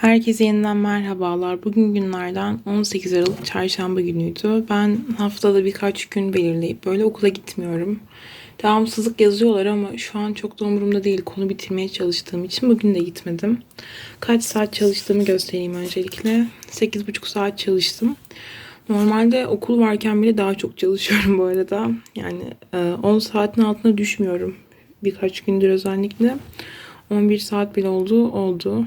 Herkese yeniden merhabalar. Bugün günlerden 18 Aralık çarşamba günüydü. Ben haftada birkaç gün belirleyip böyle okula gitmiyorum. Devamsızlık yazıyorlar ama şu an çok da umurumda değil. Konu bitirmeye çalıştığım için bugün de gitmedim. Kaç saat çalıştığımı göstereyim öncelikle. 8,5 saat çalıştım. Normalde okul varken bile daha çok çalışıyorum bu arada. Yani e, 10 saatin altına düşmüyorum. Birkaç gündür özellikle. 11 saat bile oldu, oldu.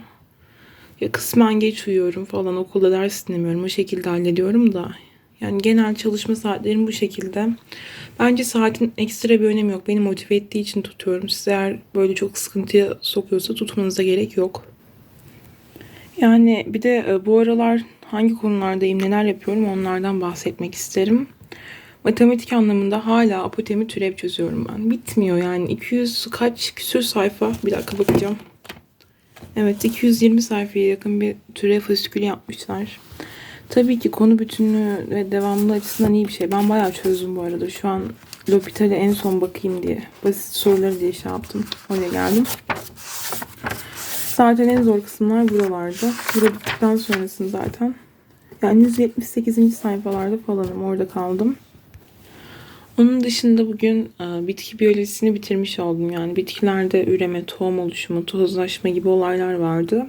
Ya kısmen geç uyuyorum falan okulda ders dinlemiyorum. O şekilde hallediyorum da. Yani genel çalışma saatlerim bu şekilde. Bence saatin ekstra bir önemi yok. Beni motive ettiği için tutuyorum. Siz eğer böyle çok sıkıntıya sokuyorsa tutmanıza gerek yok. Yani bir de e, bu aralar hangi konulardayım, neler yapıyorum onlardan bahsetmek isterim. Matematik anlamında hala apotemi türev çözüyorum ben. Bitmiyor yani 200 kaç küsür sayfa. Bir dakika bakacağım. Evet 220 sayfaya yakın bir türev fasikülü yapmışlar. Tabii ki konu bütünlüğü ve devamlı açısından iyi bir şey. Ben bayağı çözdüm bu arada. Şu an L'Hopital'e en son bakayım diye. Basit soruları diye şey yaptım. Oraya geldim. Zaten en zor kısımlar buralarda. Bura bittikten sonrasını zaten. Yani 178. sayfalarda falanım. Orada kaldım. Onun dışında bugün e, bitki biyolojisini bitirmiş oldum. Yani bitkilerde üreme, tohum oluşumu, tozlaşma gibi olaylar vardı.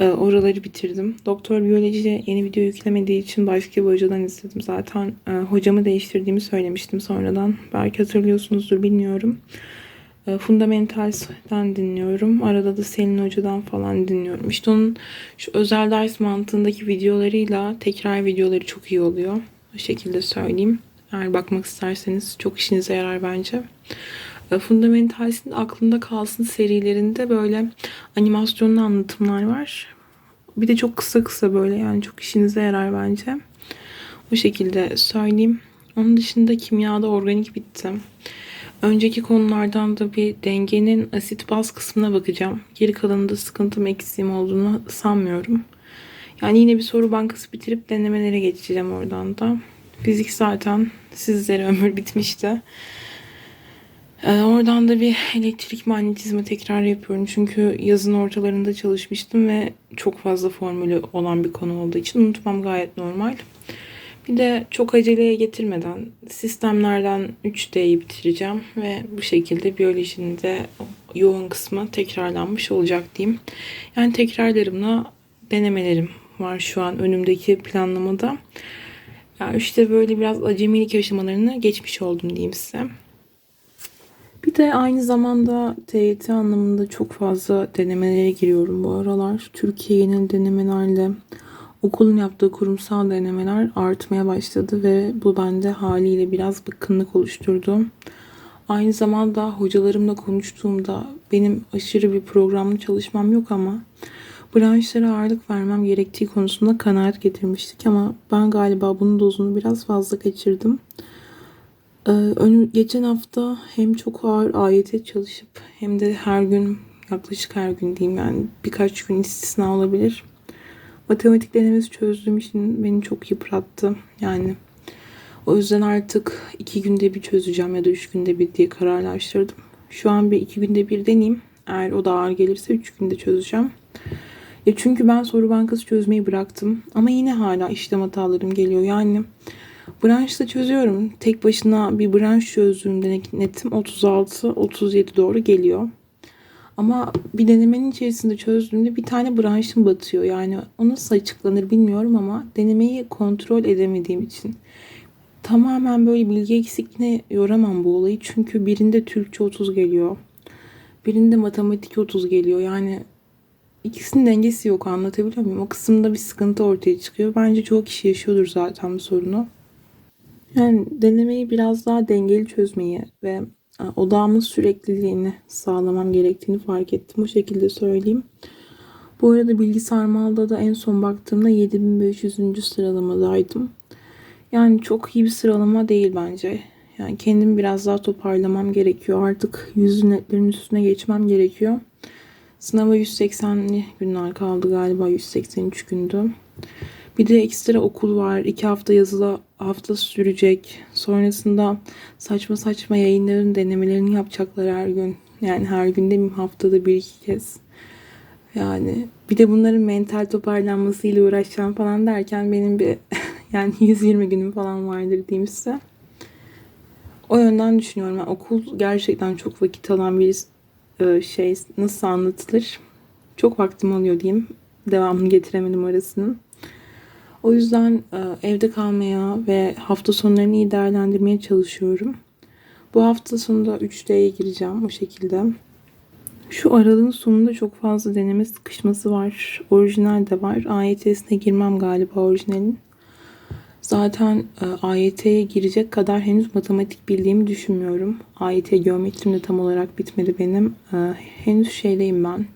E, oraları bitirdim. Doktor biyoloji yeni video yüklemediği için başka bir hocadan izledim. Zaten e, hocamı değiştirdiğimi söylemiştim sonradan. Belki hatırlıyorsunuzdur bilmiyorum. Fundamentals'ten dinliyorum. Arada da Selin Hoca'dan falan dinliyorum. İşte onun şu özel ders mantığındaki videolarıyla tekrar videoları çok iyi oluyor. O şekilde söyleyeyim. Eğer bakmak isterseniz çok işinize yarar bence. E, Fundamentals'in aklında kalsın serilerinde böyle animasyonlu anlatımlar var. Bir de çok kısa kısa böyle yani çok işinize yarar bence. Bu şekilde söyleyeyim. Onun dışında kimyada organik bitti. Önceki konulardan da bir dengenin asit baz kısmına bakacağım. Geri kalanında sıkıntım eksiğim olduğunu sanmıyorum. Yani yine bir soru bankası bitirip denemelere geçeceğim oradan da. Fizik zaten sizlere ömür bitmişti. Ee, oradan da bir elektrik manyetizma tekrar yapıyorum. Çünkü yazın ortalarında çalışmıştım ve çok fazla formülü olan bir konu olduğu için unutmam gayet normal. Bir de çok aceleye getirmeden sistemlerden 3D'yi bitireceğim ve bu şekilde biyolojinin de yoğun kısmı tekrarlanmış olacak diyeyim. Yani tekrarlarımla denemelerim var şu an önümdeki planlamada. Yani işte böyle biraz acemilik aşamalarını geçmiş oldum diyeyim size. Bir de aynı zamanda TYT anlamında çok fazla denemelere giriyorum bu aralar. Türkiye genel denemelerle okulun yaptığı kurumsal denemeler artmaya başladı ve bu bende haliyle biraz bıkkınlık oluşturdu. Aynı zamanda hocalarımla konuştuğumda benim aşırı bir programlı çalışmam yok ama branşlara ağırlık vermem gerektiği konusunda kanaat getirmiştik ama ben galiba bunun dozunu biraz fazla kaçırdım. Ee, geçen hafta hem çok ağır AYT çalışıp hem de her gün yaklaşık her gün diyeyim yani birkaç gün istisna olabilir. Matematik denemesi çözdüğüm için beni çok yıprattı. Yani o yüzden artık iki günde bir çözeceğim ya da üç günde bir diye kararlaştırdım. Şu an bir iki günde bir deneyeyim. Eğer o da ağır gelirse üç günde çözeceğim. Ya çünkü ben soru bankası çözmeyi bıraktım. Ama yine hala işlem hatalarım geliyor. Yani branşta çözüyorum. Tek başına bir branş çözdüğümde netim 36-37 doğru geliyor. Ama bir denemenin içerisinde çözdüğümde bir tane branşım batıyor. Yani o nasıl açıklanır bilmiyorum ama denemeyi kontrol edemediğim için. Tamamen böyle bilgi eksikliğine yoramam bu olayı. Çünkü birinde Türkçe 30 geliyor. Birinde matematik 30 geliyor. Yani ikisinin dengesi yok anlatabiliyor muyum? O kısımda bir sıkıntı ortaya çıkıyor. Bence çoğu kişi yaşıyordur zaten bu sorunu. Yani denemeyi biraz daha dengeli çözmeyi ve e, odağımın sürekliliğini sağlamam gerektiğini fark ettim. Bu şekilde söyleyeyim. Bu arada bilgi sarmalda da en son baktığımda 7500. sıralamadaydım. Yani çok iyi bir sıralama değil bence. Yani kendimi biraz daha toparlamam gerekiyor. Artık yüz netlerin üstüne geçmem gerekiyor. Sınava 180'li günler kaldı galiba 183 gündü. Bir de ekstra okul var. iki hafta yazılı hafta sürecek. Sonrasında saçma saçma yayınların denemelerini yapacaklar her gün. Yani her gün demeyeyim haftada bir iki kez. Yani bir de bunların mental toparlanmasıyla uğraşacağım falan derken benim bir yani 120 günüm falan vardır diyeyim size. O yönden düşünüyorum. Yani okul gerçekten çok vakit alan bir şey. Nasıl anlatılır? Çok vaktim alıyor diyeyim. Devamını getiremedim arasını. O yüzden e, evde kalmaya ve hafta sonlarını iyi değerlendirmeye çalışıyorum. Bu hafta sonunda 3D'ye gireceğim o şekilde. Şu aralığın sonunda çok fazla deneme sıkışması var. Orijinal de var. AYT'sine girmem galiba orijinalin. Zaten e, AYT'ye girecek kadar henüz matematik bildiğimi düşünmüyorum. AYT geometrim de tam olarak bitmedi benim. E, henüz şeydeyim ben.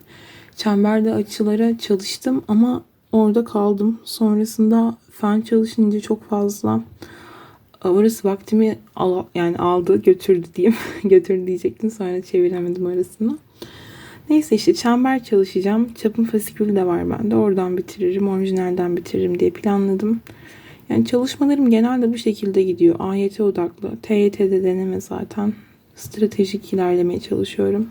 Çemberde açılara çalıştım ama orada kaldım. Sonrasında fen çalışınca çok fazla e, orası vaktimi al, yani aldı götürdü diyeyim. götürdü diyecektim sonra çeviremedim arasını. Neyse işte çember çalışacağım. Çapım fasikülü de var bende. Oradan bitiririm, orijinalden bitiririm diye planladım. Yani çalışmalarım genelde bu şekilde gidiyor. AYT odaklı. TYT'de deneme zaten. Stratejik ilerlemeye çalışıyorum.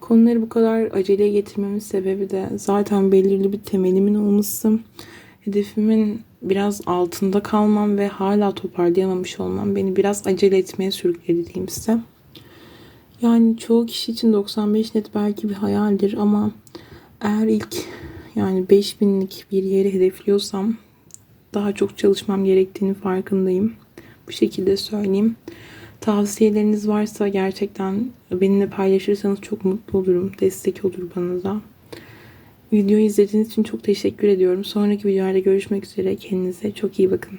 Konuları bu kadar aceleye getirmemin sebebi de zaten belirli bir temelimin olması. Hedefimin biraz altında kalmam ve hala toparlayamamış olmam beni biraz acele etmeye sürükledi diyeyim size. Yani çoğu kişi için 95 net belki bir hayaldir ama eğer ilk yani 5000'lik bir yeri hedefliyorsam daha çok çalışmam gerektiğini farkındayım. Bu şekilde söyleyeyim. Tavsiyeleriniz varsa gerçekten benimle paylaşırsanız çok mutlu olurum. Destek olur bana da. Videoyu izlediğiniz için çok teşekkür ediyorum. Sonraki videolarda görüşmek üzere. Kendinize çok iyi bakın.